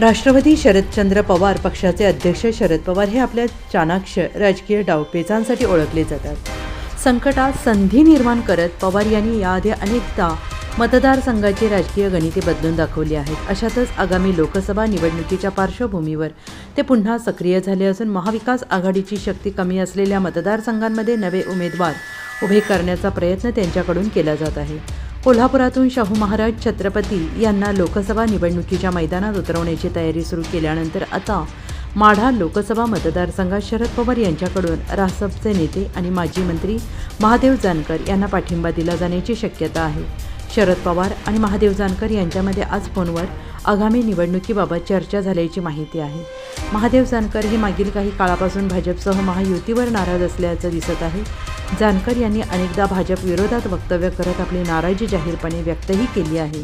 राष्ट्रवादी शरदचंद्र पवार पक्षाचे अध्यक्ष शरद पवार हे आपल्या चाणाक्ष राजकीय डावपेचांसाठी ओळखले जातात. संकटात संधी निर्माण करत पवार यांनी याआधी अनेकदा मतदारसंघाची राजकीय गणिते बदलून दाखवली आहेत. अशातच आगामी लोकसभा निवडणुकीच्या पार्श्वभूमीवर ते पुन्हा सक्रिय झाले असून महाविकास आघाडीची शक्ती कमी असलेल्या मतदारसंघांमध्ये नवे उमेदवार उभे करण्याचा प्रयत्न त्यांच्याकडून केला जात आहे. कोल्हापुरातून शाहू महाराज छत्रपती यांना लोकसभा निवडणुकीच्या मैदानात उतरवण्याची तयारी सुरू केल्यानंतर आता माढा लोकसभा मतदारसंघात शरद पवार यांच्याकडून रासपचे नेते आणि माजी मंत्री महादेव जानकर यांना पाठिंबा दिला जाण्याची शक्यता आहे. शरद पवार आणि महादेव जानकर यांच्यामध्ये आज फोनवर आगामी निवडणुकीबाबत चर्चा झाल्याची माहिती आहे. महादेव जानकर हे मागील काही काळापासून भाजपसह महायुतीवर नाराज असल्याचं दिसत आहे. जानकर यांनी अनेकदा भाजप विरोधात वक्तव्य करत आपली नाराजी जाहीरपणे व्यक्तही केली आहे.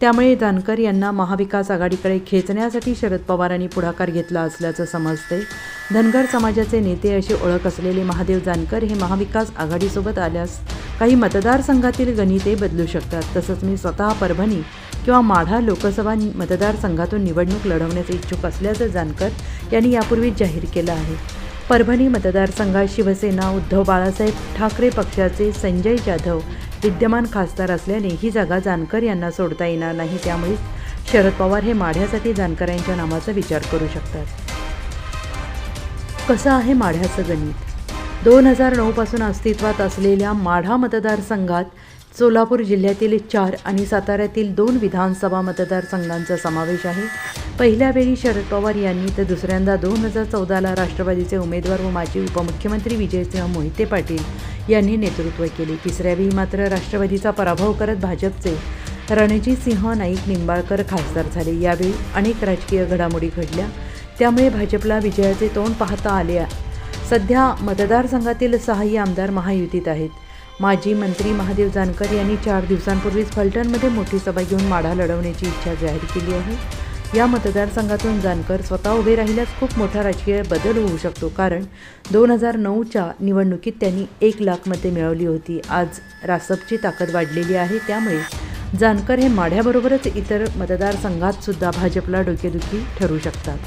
त्यामुळे जानकर यांना महाविकास आघाडीकडे खेचण्यासाठी शरद पवारांनी पुढाकार घेतला असल्याचं समजते. धनगर समाजाचे नेते अशी ओळख असलेले महादेव जानकर हे महाविकास आघाडीसोबत आल्यास काही मतदारसंघातील गणिते बदलू शकतात. तसंच मी स्वतः परभणी किंवा माढा लोकसभा नि- मतदारसंघातून निवडणूक लढवण्याचे इच्छुक असल्याचं जानकर यांनी यापूर्वीच जाहीर केलं आहे. परभणी मतदारसंघात शिवसेना उद्धव बाळासाहेब ठाकरे पक्षाचे संजय जाधव विद्यमान खासदार असल्याने ही जागा जानकर यांना सोडता येणार नाही. त्यामुळे शरद पवार हे माढ्यासाठी जानकर यांच्या नावाचा विचार करू शकतात. कसं आहे माढ्याचं गणित? दोन हजार नऊपासून अस्तित्वात असलेल्या माढा मतदारसंघात सोलापूर जिल्ह्यातील चार आणि साताऱ्यातील दोन विधानसभा मतदारसंघांचा समावेश आहे. पहिल्या वेळी शरद पवार यांनी तर दुसऱ्यांदा दोन हजार चौदाला राष्ट्रवादीचे उमेदवार व माजी उपमुख्यमंत्री विजयसिंह मोहिते पाटील यांनी नेतृत्व केले. तिसऱ्या वेळी मात्र राष्ट्रवादीचा पराभव करत भाजपचे रणजितसिंह नाईक निंबाळकर खासदार झाले. यावेळी अनेक राजकीय घडामोडी घडल्या. त्यामुळे भाजपला विजयाचे तोंड पाहता आले सध्या मतदारसंघातील सहाही आमदार महायुतीत आहेत. माजी मंत्री महादेव जानकर यांनी चार दिवसांपूर्वीच फलटणमध्ये मोठी सभा घेऊन माढा लढवण्याची इच्छा जाहीर केली आहे. या मतदारसंघातून जानकर स्वतः उभे राहिल्यास खूप मोठा राजकीय बदल होऊ शकतो. कारण दोन हजार नऊच्या निवडणुकीत त्यांनी एक लाख मते मिळवली होती. आज रासपची ताकद वाढलेली आहे. त्यामुळे जानकर हे माढ्याबरोबरच इतर मतदारसंघात सुद्धा भाजपला डोकेदुखी ठरू शकतात.